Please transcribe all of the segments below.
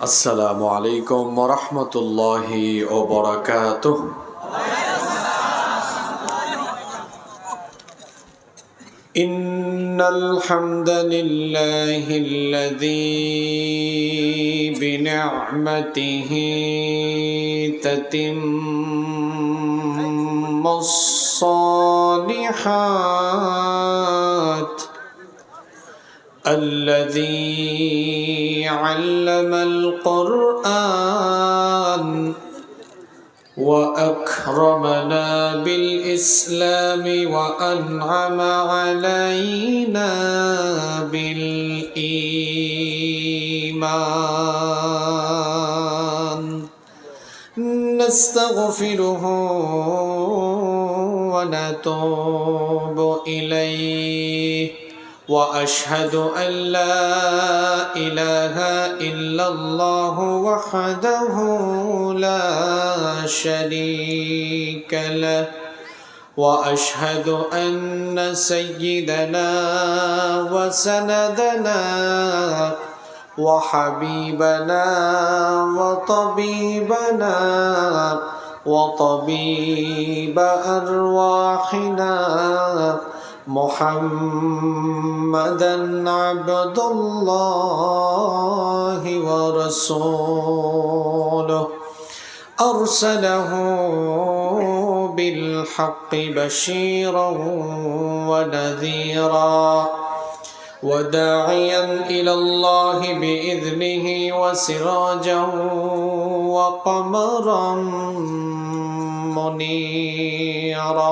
আসসালামু আলাইকুম ওরহমতুল্লাহি ও বরাকাত إن الحمد لله الذي بنعمته تتم الصالحات الذي علم القرآن وأكرمنا بالإسلام وأنعم علينا بالإيمان. نستغفره ونتوب إليه. وأشهد أن لا إله إلا الله وحده لا شريك له. وأشهد أن سيدنا وسندنا وحبيبنا وطبيبنا وطبيب أرواحنا محمدا عبد الله ورسوله. أرسله بالحق بشيرا ونذيرا وداعيا إلى الله بإذنه وسراجا وقمرا منيرا.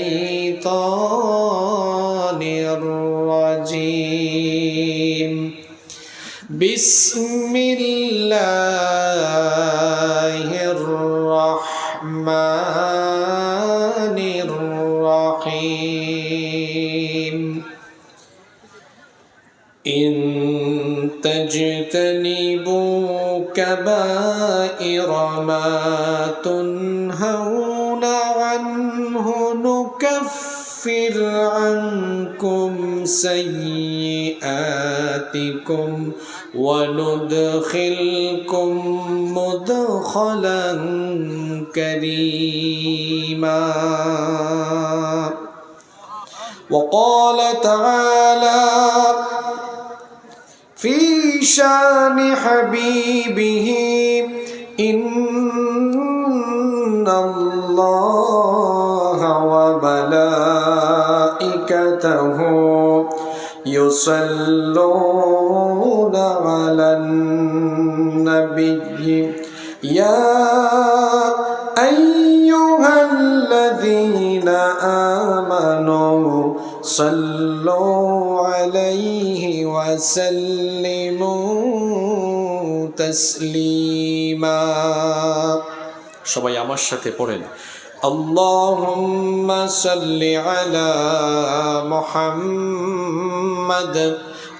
بسم الله الرحمن الرحيم. إن تجتنبوا كبائر ما تنهون عنه نكفر عنكم سيئاتكم وندخلكم مدخلا كريما. وقال تعالى في شأن حبيبه إن الله وملائكته يصلون على النبي يا أيها الذين آمنوا صلوا عليه وسلموا تسليما সবাই আমার সাথে পড়েন اللهم صل على محمد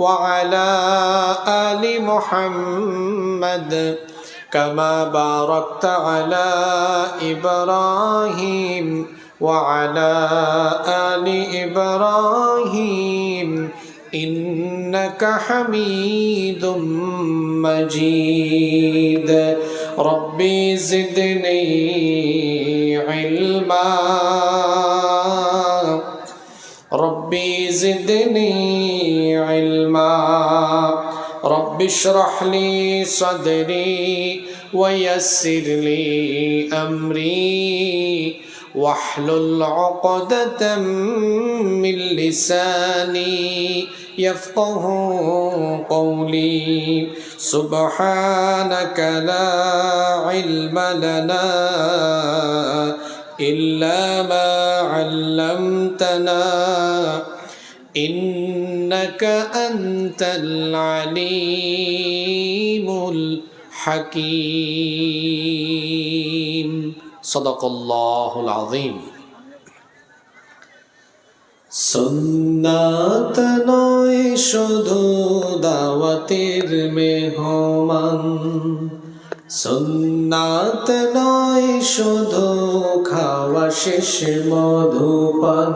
وعلى آل محمد كما باركت على إبراهيم وعلى آل إبراهيم إنك حميد مجيد. ربي زدني علما. ربي زدني علما. رب اشرح لي صدري ويسر لي أمري. واحلل عقدة من لساني يفقه قولي. سبحانك لا علم لنا إلا ما علمتنا. إنك أنت العليم الحكيم صدق الله العظيم সুন্নাত নয় শুধু দাওয়াতের মেহমান সুন্নাত নয় শুধু খাওয়া শেষ মধুপান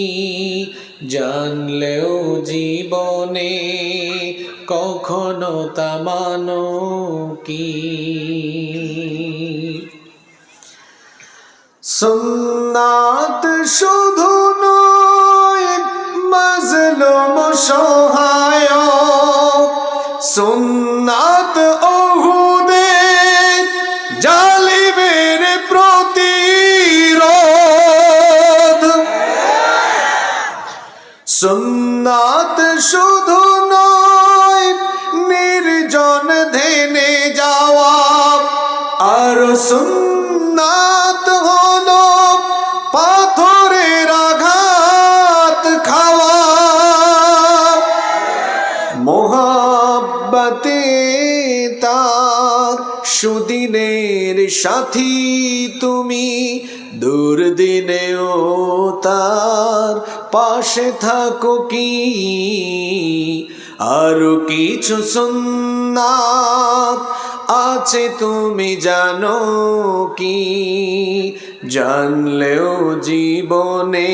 জানলেও জীবনে কখনো তামানো কি? সুন্নাত শুধু নয় মজলুম সহায় সুন্নাত আর সুন্নাত হলো পাথরের আঘাত খাওয়া। মোহাব্বতে তার সুদিনের সাথী তুমি, দুর্দিনেও তার পাশে থাকো কি? আরও কিছু সুন্নাত আছে তুমি জানো কি? জানলেও জীবনে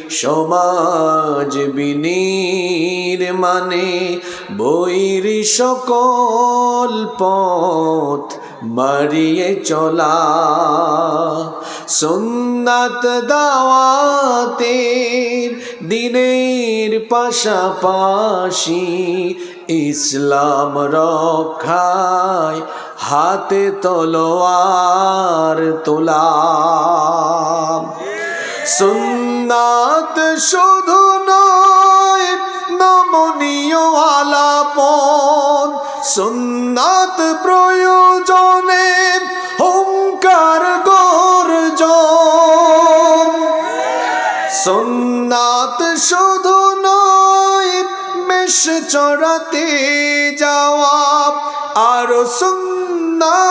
সমাজ বিনির মানে বৈর সকল পথ মারিয়ে চলা। সুন্নাত দাওয়াতের দিনের পাশাপাশি ইসলাম রক্ষায় হাতে তলোয়ার তোলা। সুন্নাত শুধু নয়, নমনীয় আলাপন সুন্নাত প্রয়োজনে হুঙ্কার গর্জন। সুন্নাত শুধু নয় বেশ চড়াতে যাওয়া, আর সুন্নাত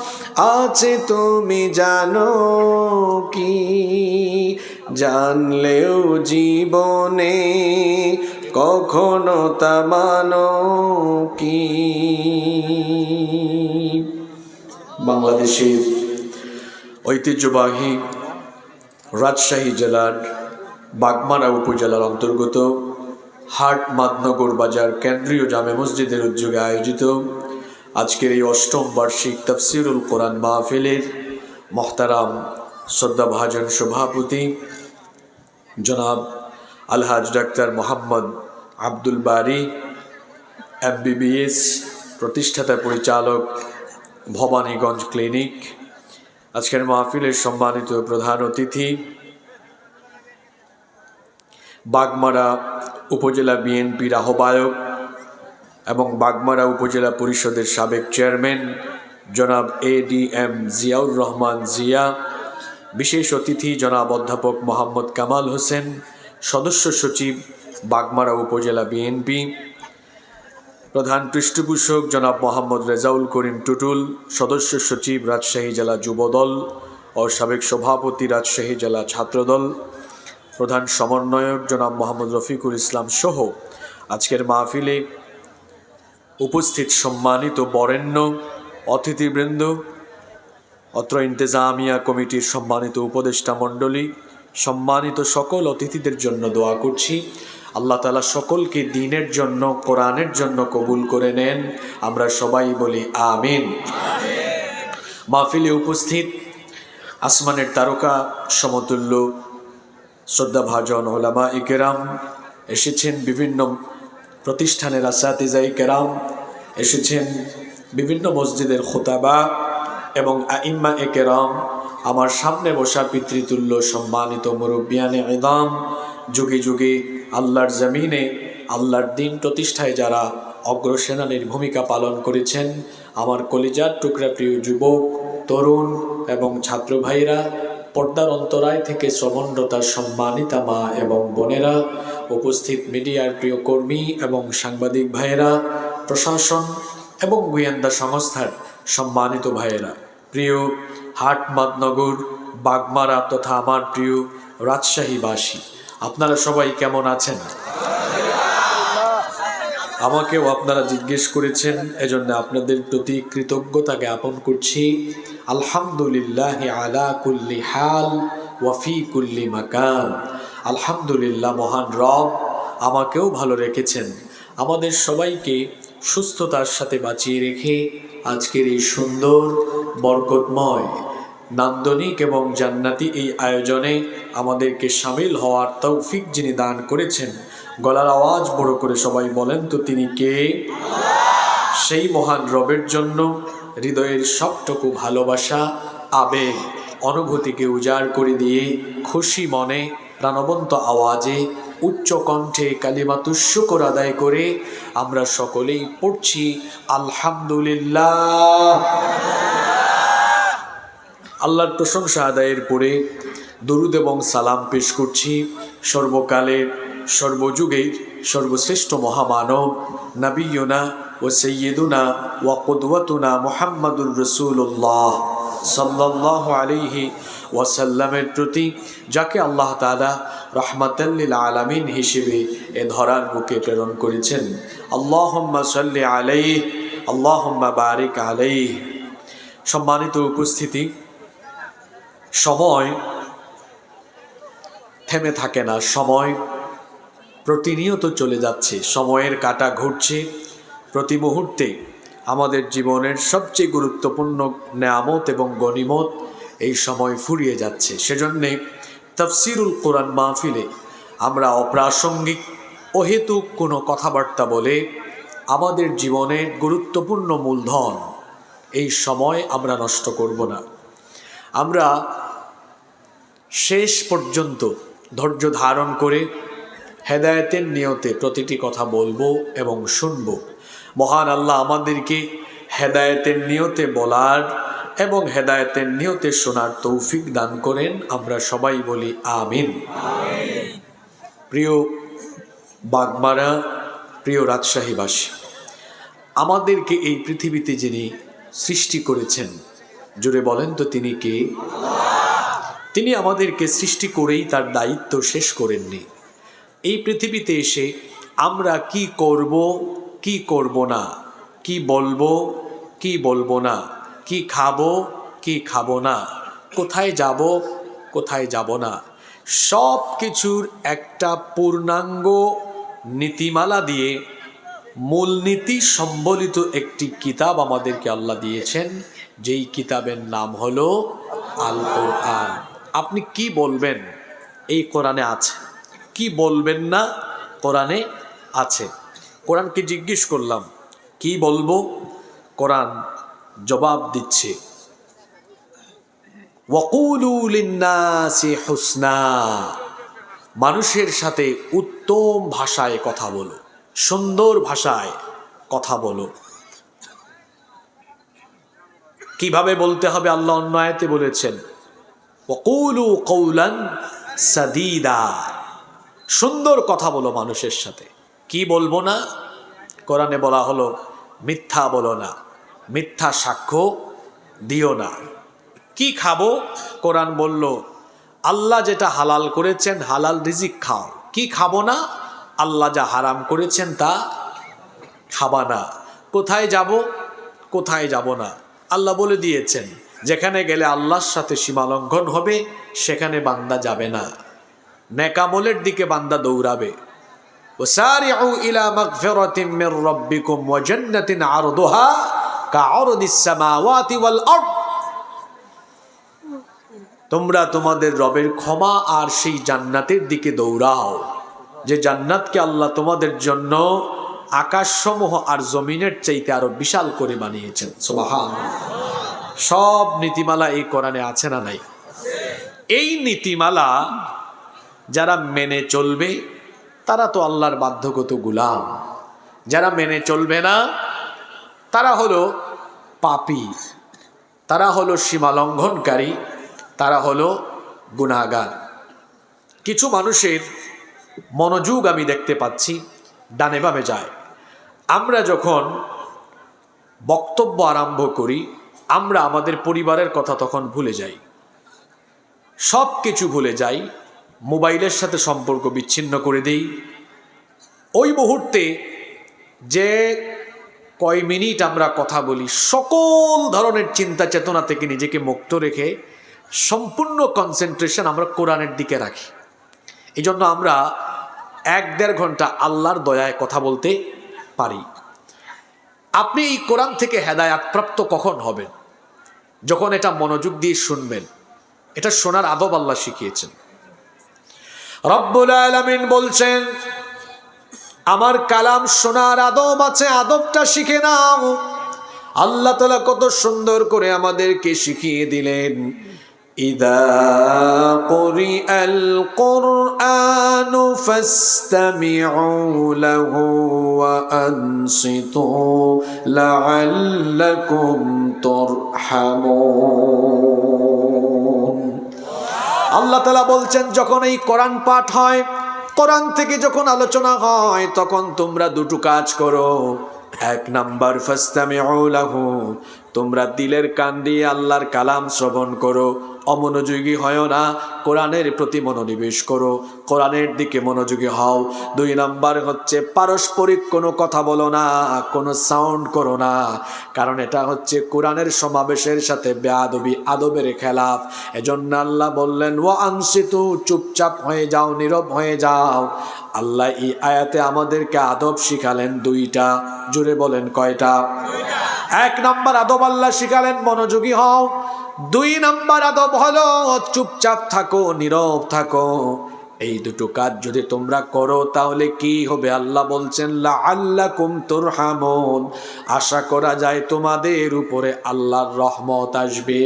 আছে তুমি জানো কি? জানলেও জীবনে কখনো তা মানো কি? বাংলাদেশের ঐতিহ্যবাহী রাজশাহী জেলার বাগমারা উপজেলার অন্তর্গত হাট মাদনগর বাজার কেন্দ্রীয় জামে মসজিদের উদ্যোগে আয়োজিত আজকের এই অষ্টম বার্ষিক তফসিরুল কোরআন মাহফিলের মহতারাম শ্রদ্ধাভাজন সভাপতি জনাব আলহাজ ডাক্তার মোহাম্মদ আব্দুল বারি, এমবিবিএস প্রতিষ্ঠাতা পরিচালক ভবানীগঞ্জ ক্লিনিক। আজকের মাহফিলের সম্মানিত প্রধান অতিথি বাগমারা উপজেলা বিএনপির আহ্বায়ক এবং বাগমারা উপজেলা পরিষদের সাবেক চেয়ারম্যান জনাব A D M Ziaur Rahman Zia, বিশেষ অতিথি জনাব অধ্যাপক মোহাম্মদ কামাল হোসেন, সদস্য সচিব বাগমারা উপজেলা বিএনপি, প্রধান পৃষ্ঠপোষক জনাব মোহাম্মদ রেজাউল করিম টুটুল, সদস্য সচিব রাজশাহী জেলা যুবদল ও সাবেক সভাপতি রাজশাহী জেলা ছাত্রদল, প্রধান সমন্বয়ক জনাব মোহাম্মদ রফিকুল ইসলাম সহ আজকের মাহফিলে উপস্থিত সম্মানিত বরেণ্য, অতিথিবৃন্দ, অত্র ইন্তেজামিয়া কমিটির সম্মানিত উপদেষ্টা মণ্ডলী, সম্মানিত সকল অতিথিদের জন্য দোয়া করছি। আল্লাহ তালা সকলকে দিনের জন্য, কোরআনের জন্য কবুল করে নেন। আমরা সবাই বলি আমিন। মাহফিলে উপস্থিত আসমানের তারকা, সমতুল্য, শ্রদ্ধাভাজন ওলামা ইকেরাম এসেছেন বিভিন্ন প্রতিষ্ঠানের আসাতিজাই কেরাম এসেছেন বিভিন্ন মসজিদের খোতাবা এবং আইম্মা এ কেরাম, আমার সামনে বসা পিতৃতুল্য সম্মানিত মুরব্বিয়ানে ইদাম, যুগে যুগে আল্লাহর জমিনে আল্লাহর দিন প্রতিষ্ঠায় যারা অগ্রসেনানীর ভূমিকা পালন করেছেন, আমার কলিজার টুকরা প্রিয় যুবক, তরুণ এবং ছাত্র ভাইরা পর্দার অন্তরায় থেকে শ্রবণরতার সম্মানিতা মা এবং বোনেরা উপস্থিত মিডিয়ার প্রিয় কর্মী এবং সাংবাদিক ভাইয়েরা, প্রশাসন এবং গোয়েন্দা সংস্থার সম্মানিত ভাইয়েরা, প্রিয় হাট মাদনগর বাগমারা তথা আমার প্রিয় রাজশাহীবাসী, আপনারা সবাই কেমন আছেন? আমাকেও আপনারা জিজ্ঞেস করেছেন, এজন্য আপনাদের প্রতি কৃতজ্ঞতা জ্ঞাপন করছি। আলহামদুলিল্লাহ আলা কুল্লি হাল ওয়াফি কুল্লি মাকান আলহামদুলিল্লাহ, মহান রব, আমাকেও ভালো রেখেছেন। আমাদের সবাইকে সুস্থতার সাথে বাঁচিয়ে রেখে আজকের এই সুন্দর, বরকতময়, নান্দনিক এবং জান্নাতি এই আয়োজনে আমাদেরকে সামিল হওয়ার তৌফিক যিনি দান করেছেন, গলার আওয়াজ বড় করে সবাই বলেন তো তিনি কে? সেই মহান রবের জন্য হৃদয়ের সবটুকু ভালোবাসা, আবেগ, অনুভূতিকে উজাড় করে দিয়ে খুশি মনে প্রাণবন্ত আওয়াজে উচ্চ কণ্ঠে কালিমাতু শুকর আদায় করে আমরা সকলেই পড়ছি, আলহামদুলিল্লাহ। আল্লাহর প্রশংসা আদায়ের পরে দরুদ এবং সালাম পেশ করছি সর্বকালের, সর্বযুগের, সর্বশ্রেষ্ঠ মহামানব, নবীনা ও সৈয়দুনা ওয়া কুদওয়াতুনা মুহাম্মাদুর রসুল্লাহ সাল্লাহ আলিহি ওয়াসাল্লামের প্রতি, যাকে আল্লাহ তালা রহমাতাল্লিল আলামিন হিসেবে এ ধরার বুকে প্রেরণ করেছেন। আল্লাহম্মা সাল্লি আলাইহ, আল্লাহম্মা বারিক আলাইহ। সম্মানিত উপস্থিতি, সময় থেমে থাকে না, সময় প্রতিনিয়ত চলে যাচ্ছে, সময়ের কাটা ঘুরছে। প্রতি মুহূর্তে আমাদের জীবনের সবচেয়ে গুরুত্বপূর্ণ নেয়ামত এবং গণিমত এই সময় ফুরিয়ে যাচ্ছে। সেজন্যে তফসিরুল কোরআন মাহফিলে আমরা অপ্রাসঙ্গিক অহেতুক কোনো কথাবার্তা বলে আমাদের জীবনের গুরুত্বপূর্ণ মূলধন এই সময় আমরা নষ্ট করব না। আমরা শেষ পর্যন্ত ধৈর্য ধারণ করে হেদায়েতের নিয়তে প্রতিটি কথা বলব এবং শুনব। মহান আল্লাহ আমাদেরকে হেদায়েতের নিয়তে বলার এবং হেদায়েতের নিয়তে শোনার তৌফিক দান করেন। আমরা সবাই বলি আমিন। প্রিয় বাগমারা, প্রিয় রাজশাহীবাসী, আমাদেরকে এই পৃথিবীতে যিনি সৃষ্টি করেছেন জুড়ে বলেন তো তিনি কে? তিনি আমাদেরকে সৃষ্টি করেই তার দায়িত্ব শেষ করেননি। এই পৃথিবীতে এসে আমরা কি করব কি করব না? কি বলব? কি বলব না? কি খাব? কি খাব না? কোথায় যাব? কোথায় যাব না? সব কিছুর একটা পূর্ণাঙ্গ নীতিমালা দিয়ে মূলনীতি সম্বলিত একটি কিতাব আমাদেরকে আল্লাহ দিয়েছেন। যেই কিতাবের নাম হলো আল কোরআন আপনি কি বলবেন? এই কোরআনে আছে। কি বলবেন না? কোরআনে আছে। কোরআনকে জিজ্ঞেস করলাম, কি বলব? কোরআন জবাব দিচ্ছে মানুষের সাথে উত্তম ভাষায় কথা বলো, সুন্দর ভাষায় কথা বলো। কীভাবে বলতে হবে আল্লাহ অন্যায়তে বলেছেন সাদিদা। সুন্দর কথা বলো মানুষের সাথে। কি বলব না? কোরআনে বলা হলো, মিথ্যা বলো না। মিথ্যা সাক্ষ্য দিও না। কি খাব? কোরআন বলল, আল্লাহ যেটা হালাল করেছেন, হালাল রিজিক খাও। কি খাব না? আল্লাহ যা হারাম করেছেন, তা খাবা না। কোথায় যাব? কোথায় যাব না? আল্লাহ বলে দিয়েছেন, যেখানে গেলে আল্লাহর সাথে সীমালঙ্ঘন হবে, সেখানে বান্দা যাবে না। নেকামলের দিকে বান্দা দৌড়াবে। وسارعوا إلى مغفرة من ربكم وجنة عرضها كعرض السماوات والأرض তোমরা তোমাদের রবের ক্ষমা আর সেই জান্নাতের দিকে দৌড়াও যে জান্নাতকে আল্লাহ তোমাদের জন্য আকাশসমূহ আর জমিনের চাইতে আরো বিশাল করে বানিয়েছেন সুবহান সব নীতিমালা এই কোরআনে আছে না নাই এই নীতিমালা যারা মেনে চলবে তারা তো আল্লাহর বাধ্যগত গুলাম। যারা মেনে চলবে না, তারা হলো পাপি। তারা হলো সীমালঙ্ঘনকারী। তারা হলো গুণাগার কিছু মানুষের মনোযোগ আমি দেখতে পাচ্ছি, ডানে বামে যায়। আমরা যখন বক্তব্য আরম্ভ করি, আমরা আমাদের পরিবারের কথা তখন ভুলে যাই। সব কিছু ভুলে যাই। মোবাইলের সাথে সম্পর্ক বিচ্ছিন্ন করে দেই। ওই মুহূর্তে যে কয় মিনিট আমরা কথা বলি, সকল ধরনের চিন্তা চেতনা থেকে নিজেকে মুক্ত রেখে সম্পূর্ণ কনসেন্ট্রেশন আমরা কোরআনের দিকে রাখি। এই জন্য আমরা এক দেড় ঘণ্টা আল্লাহর দয়ায় কথা বলতে পারি। আপনি এই কোরআন থেকে হেদায়াতপ্রাপ্ত কখন হবেন? যখন এটা মনোযোগ দিয়ে শুনবেন। এটা শোনার আদব আল্লাহ শিখিয়েছেন। রব্বুল আলামিন বলছেন আমার কালাম শোনার আদব আছে আদবটা শিখে নাও আল্লাহ তালা কত সুন্দর করে আমাদেরকে শিখিয়ে দিলেন إذا قرئ القرآن فاستمعوا له وأنصتوا لعلكم ترحمون আল্লাহ তালা বলছেন, যখন এই কোরআন পাঠ হয়, কোরআন থেকে যখন আলোচনা হয়, তখন তোমরা দুটো কাজ করো। এক নাম্বার ফাস্তামিউলাহু তোমরা দিলের কান দিয়ে আল্লাহর কালাম শ্রবণ করো। অমনোযোগী হয় না, কোরআনের প্রতি মনোনিবেশ করো। কোরআনের দিকে মনোযোগী হও। দুই নাম্বার হচ্ছে পারস্পরিক কোনো কথা বলো না, কোনো সাউন্ড করো না। কারণ এটা হচ্ছে কোরআনের সমাবেশের সাথে বেআবি আদবের খেলাফ। এজন্য আল্লাহ বললেন ও আনসিতু চুপচাপ হয়ে যাও, নীরব হয়ে যাও। আল্লাহ এই আয়াতে আমাদেরকে আদব শিখালেন দুইটা। জুড়ে বলেন কয়টা? এক নম্বর আদব আল্লাহ শিখালেন, মনোযোগী হও। দুই নম্বর আদব হলো, চুপচাপ থাকো, নীরব থাকো। এই দুটো কাজ যদি তোমরা করো, তাহলে কি হবে? আল্লাহ বলছেন লা আল্লাহ কুম তোর হামন আশা করা যায় তোমাদের উপরে আল্লাহর রহমত আসবে।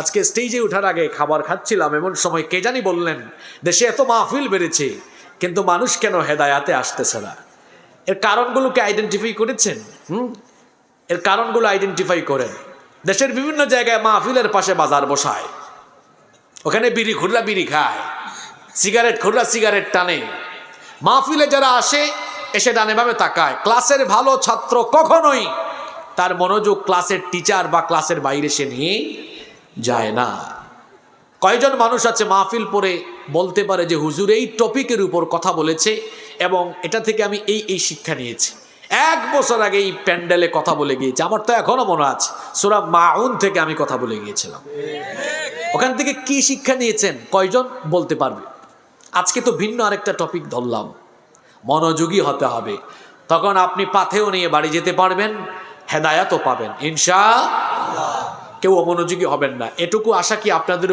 আজকে স্টেজে ওঠার আগে খাবার খাচ্ছিলাম, এমন সময় কে জানি বললেন, দেশে এত মাহফিল বেড়েছে, কিন্তু মানুষ কেন হেদায়াতে আসতেছে না? এর কারণগুলোকে আইডেন্টিফাই করেছেন? হুম? এর কারণগুলো আইডেন্টিফাই করেন। দেশের বিভিন্ন জায়গায় মাহফিলের পাশে বাজার বসায়। ওখানে বিড়ি খুরলা বিড়ি খায়। সিগারেট খুরলা সিগারেট টানে। মাহফিলে যারা আসে, এসে ডানে তাকায়। ক্লাসের ভালো ছাত্র কখনোই তার মনোযোগ ক্লাসের টিচার বা ক্লাসের বাইরে সে নিয়ে যায় না। কয়জন মানুষ আছে মাহফিল পরে বলতে পারে যে হুজুর এই টপিকের উপর কথা বলেছে এবং এটা থেকে আমি এই এই শিক্ষা নিয়েছি। এক বছর আগে এই প্যান্ডেলে কথা বলে গিয়েছে। আমার তো এখনও মনে আছে, সুরা মাউন থেকে আমি কথা বলে গিয়েছিলাম। ওখান থেকে কি শিক্ষা নিয়েছেন? কয়জন? বলতে পারবে। আজকে তো ভিন্ন আরেকটা টপিক ধরলাম। মনোযোগী হতে হবে। তখন আপনি পাথেও নিয়ে বাড়ি যেতে পারবেন, হেদায়াতও পাবেন। ইনশা কেউ অমনোযোগী হবেন না। এটুকু আশা কি আপনাদের